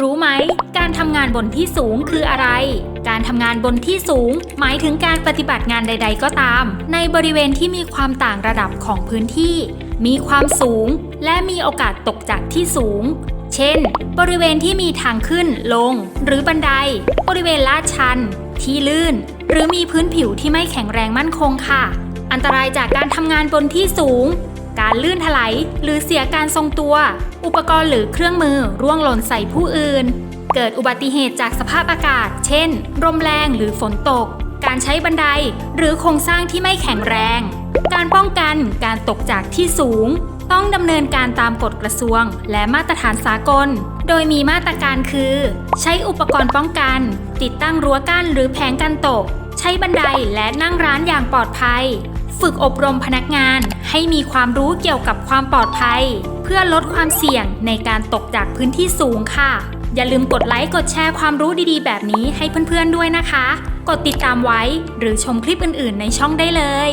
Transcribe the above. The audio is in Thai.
รู้ไหม การทำงานบนที่สูงคืออะไร การทำงานบนที่สูง หมายถึงการปฏิบัติงานใด ๆ ก็ตาม ในบริเวณที่มีความต่างระดับของพื้นที่ มีความสูง และมีโอกาสตกจากที่สูง เช่น บริเวณที่มีทางขึ้น ลง หรือบันได บริเวณลาดชัน ที่ลื่น หรือมีพื้นผิวที่ไม่แข็งแรงมั่นคงค่ะ อันตรายจากการทำงานบนที่สูง การลื่นถลายหรือเสียการทรงตัว อุปกรณ์หรือเครื่องมือร่วงหล่นใส่ผู้อื่น เกิดอุบัติเหตุจากสภาพอากาศ เช่นลมแรงหรือฝนตก การใช้บันไดหรือโครงสร้างที่ไม่แข็งแรง การป้องกันการตกจากที่สูง ต้องดำเนินการตามกฎกระทรวง และมาตรฐานสากล โดยมีมาตรการคือ ใช้อุปกรณ์ป้องกัน ติดตั้งรั้วกั้นหรือแผงกันตก ใช้บันไดและนั่งร้านอย่างปลอดภัย ฝึกอบรมพนักงานให้มีความรู้เกี่ยวกับความปลอดภัย เพื่อลดความเสี่ยงในการตกจากพื้นที่สูงค่ะ อย่าลืมกดไลค์กดแชร์ความรู้ดีๆ แบบนี้ให้เพื่อนๆด้วยนะคะ กดติดตามไว้หรือชมคลิปอื่นๆ ในช่องได้เลย